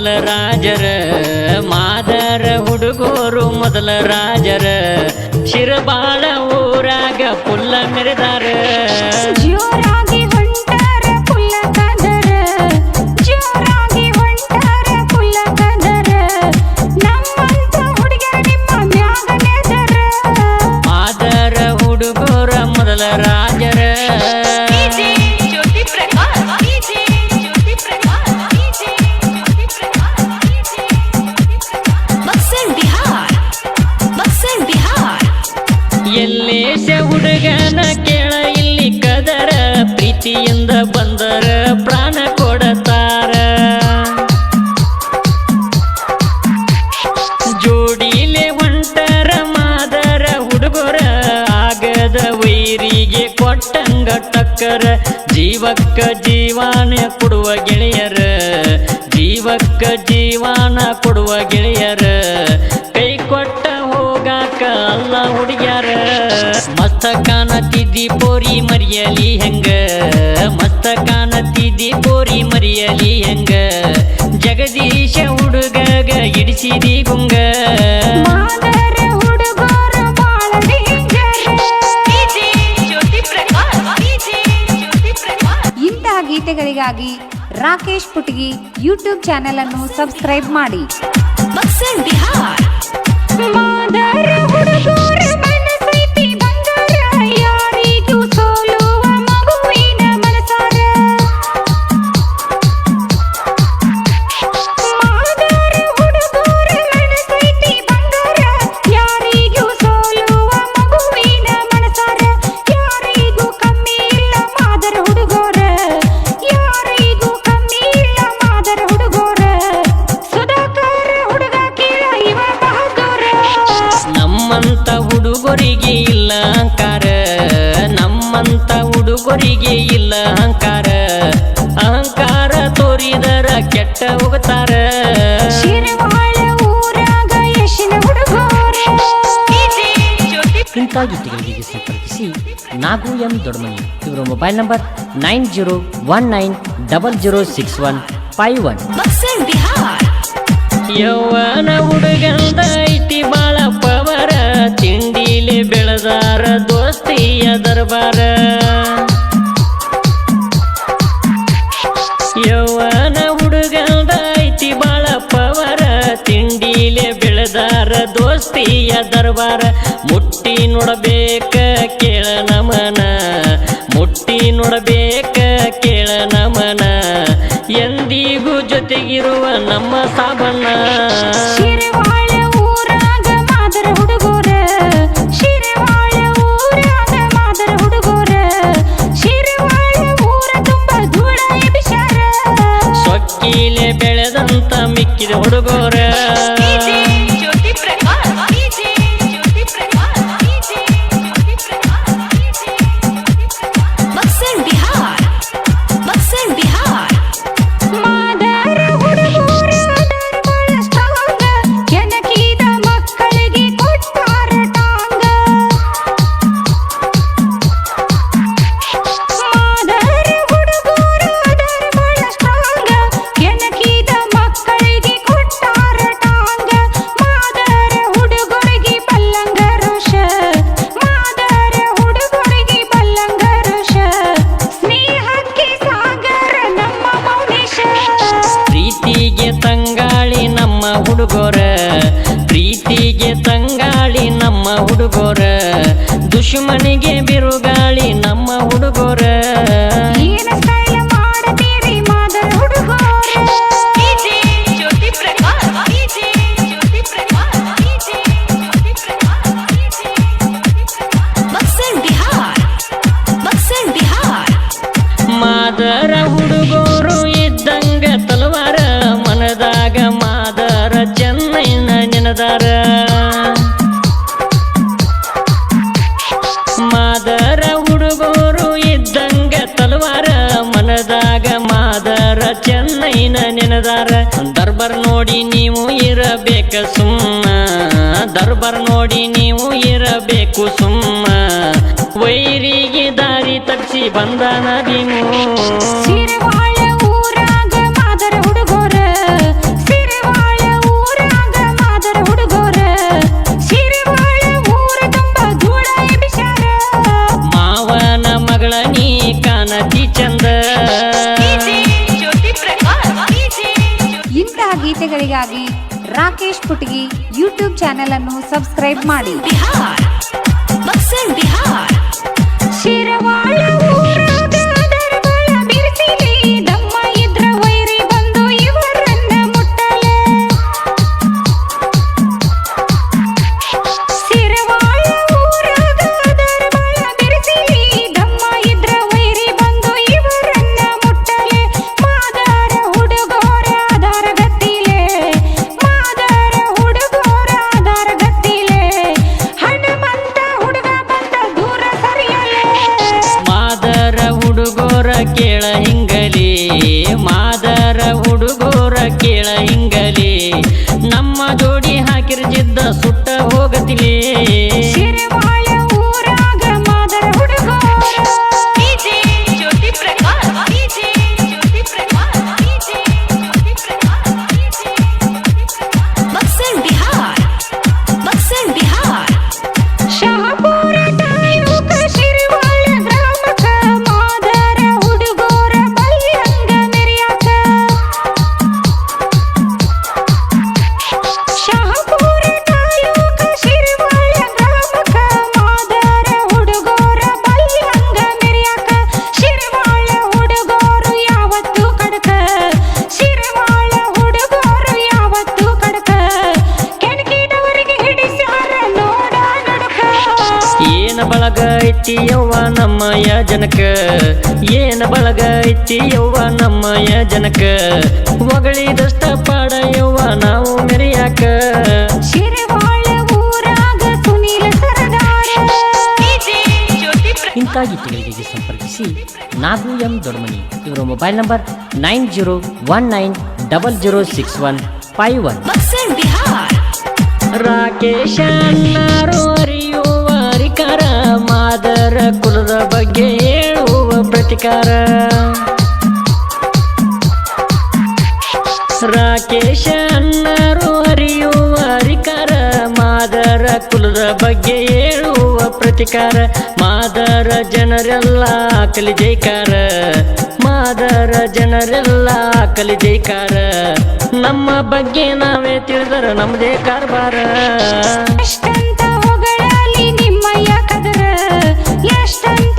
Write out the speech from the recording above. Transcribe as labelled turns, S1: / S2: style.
S1: ಮೊದಲ ರಾಜರ ಮಾದರ ಹುಡುಗೋರು ಮೊದಲ ರಾಜರ ಶಿರಬಾಳ ಊರಾಗ ಪುಲ್ಲ ಮೆರೆದಾರ. ಮಾದರ ಹುಡುಗರ ಮೊದಲ ರಾಜರ. ಪ್ರೀತಿಯಿಂದ ಬಂದರ ಪ್ರಾಣ ಕೊಡತಾರ. ಜೋಡಿಲೆ ಒಂಟರ ಮಾದರ ಹುಡುಗರ ಆಗದ ವೈರಿಗೆ ಕೊಟ್ಟಂಗ ಟಕ್ಕರ ಜೀವಕ್ಕ ಜೀವಾನ ಕೊಡುವ ಗೆಳೆಯರ, ಜೀವಕ್ಕ ಜೀವಾನ ಕೊಡುವ ಗೆಳೆಯರ ಕೈ ಕೊಟ್ಟ ಹೋಗಾಕ ಅಲ್ಲ ಹುಡುಗ್ಯಾರ. ಮಸ್ತ ಕಾಣತಿದ್ದಿ ಪೋರಿ ಮರಿಯಲಿ ಹೆಂಗ ಮಸ್ತ ಕಾಣತಿದ್ದಿ ಪೋರಿ ಮರಿಯಲಿ ಹೆಂಗ? ಜಗದೀಶ ಹುಡುಗಗ ಇಡಿಸಿದಿ ಗುಂಗ?
S2: ಮಾದರ ಹುಡುಗರ ಬಾಳ ಡೇಂಜರ್ ಜ್ಯೋತಿ ಪ್ರಕಾಶ್ ಜ್ಯೋತಿ ಪ್ರಕಾಶ್. ಇಂತಹ ಗೀತೆಗಳಿಗಾಗಿ ರಾಕೇಶ್ ಪುಟ್ಗಿ ಯೂಟ್ಯೂಬ್ ಚಾನೆಲ್ ಅನ್ನು ಸಬ್ಸ್ಕ್ರೈಬ್ ಮಾಡಿ.
S1: ಹುಡುಗರಿಗೆ ಇಲ್ಲ ಅಹಂಕಾರ. ಅಹಂಕಾರ ತೋರಿದರ ಕೆಟ್ಟ ಹೋಗ್ತಾರ ಇಂಥ ಗೀತೆಗಳಿಗೆ ಸಂಪರ್ಕಿಸಿ ನಾಗು ಎಂ ದೊಡ್ಮನಿ ಇವರ mobile number nine zero one nine double zero six one five one. ಯೌವನ ಹುಡುಗಂದ ಐತಿ ಬಾಳ ಪವರ. ತಿಂಡಿಲಿ ಬೆಳೆದಾರ ದೋಸ್ತಿಯ ದರ್ಬಾರ. ಯೌವನ ಬಾಳ ಪವರ ತಿಂಡಿಲೆ ಬೆಳೆದಾರ ದೋಸ್ತಿಯ ದರ್ಬಾರ. ಮುಟ್ಟಿ ನೋಡಬೇಕ ಕೇಳ ನಮನ, ಮುಟ್ಟಿ ನೋಡಬೇಕ ಕೇಳ ನಮನ. ಎಂದಿಗೂ ಜೊತೆಗಿರುವ ನಮ್ಮ ಸಾಬಣ್ಣ.
S2: きでオルゴー ಮಾದರ ಹುಡುಗೋರು
S1: ಇದ್ದಂಗ ತಲವಾರ, ಮನದಾಗ ಮಾದರ ಚೆನ್ನೈನ ನೆನದಾರ. ಮಾದರ ಹುಡುಗೋರು ಇದ್ದಂಗ ತಲವಾರ, ಮನದಾಗ ಮಾದರ ಚೆನ್ನೈನ ನೆನದಾರ. ದರ್ಬರ್ ನೋಡಿ ನೀವು ಇರಬೇಕ ಸುಮ್ಮ, ದರ್ಬರ್ ನೋಡಿ ನೀವು ಇರಬೇಕು ಸುಮ್ಮ. ವೈರಿಗೆ ದಾರಿ ತಪ್ಪಿಸಿ ಬಂದನ ನದಿಮು
S2: ಮಾವನ ಮಗಳ ನೀ ಕಾನತಿ ಚಂದ. ಇಂತಹ ಗೀತೆಗಳಿಗಾಗಿ ರಾಕೇಶ್ ಪುಟಗಿ ಯೂಟ್ಯೂಬ್ ಚಾನೆಲ್ ಅನ್ನು ಸಬ್ಸ್ಕ್ರೈಬ್ ಮಾಡಿ.
S1: ಕೇಳ ಹಿಂಗಲಿ ಮಾದರ ಹುಡುಗೋರ ಕೇಳ ಹಿಂಗಲಿ. ನಮ್ಮ ಜೋಡಿ ಹಾಕಿರ್ಜಿದ್ದ ಸುಟ್ಟ ಹೋಗತಿಲಿ ಬಳಗ ಐತಿಯವ್ವ ನಮ್ಮಯ ಜನಕ. ಏನ ಬಳಗ ಐತಿಯವ್ವ ನಮ್ಮಯ ಜನಕ. ಒಗಳಿದಷ್ಟ ಪಾಡಯವ್ವ ನಾವು ಮೆರೆಯಾಕ ಇಂಥ ಗೀತೆಗಳಿಗೆ ಸಂಪರ್ಕಿಸಿ ನಾಗು ಎಂ ದೊಡ್ಮನಿ ಇವರ mobile number nine zero one nine double zero six one five one. Rakesha Omkara Rakesha ಅನ್ನರು ಹರಿಯುವ ಹರಿಕಾರ, ಮಾದರ ಕುಲದ ಬಗ್ಗೆ ಹೇಳುವ ಪ್ರತಿಕಾರ. ಮಾದರ ಜನರೆಲ್ಲ ಕಲಿ ಜೈಕಾರ. ಮಾದರ ಜನರೆಲ್ಲ ಕಲಿ ಜೈಕಾರ. ನಮ್ಮ ಬಗ್ಗೆ ನಾವೇ ತಿಳಿದರ ನಮ್ಮದೇ ಕಾರ್ಬಾರ. ಎಷ್ಟಂತ ಎಷ್ಟಂತ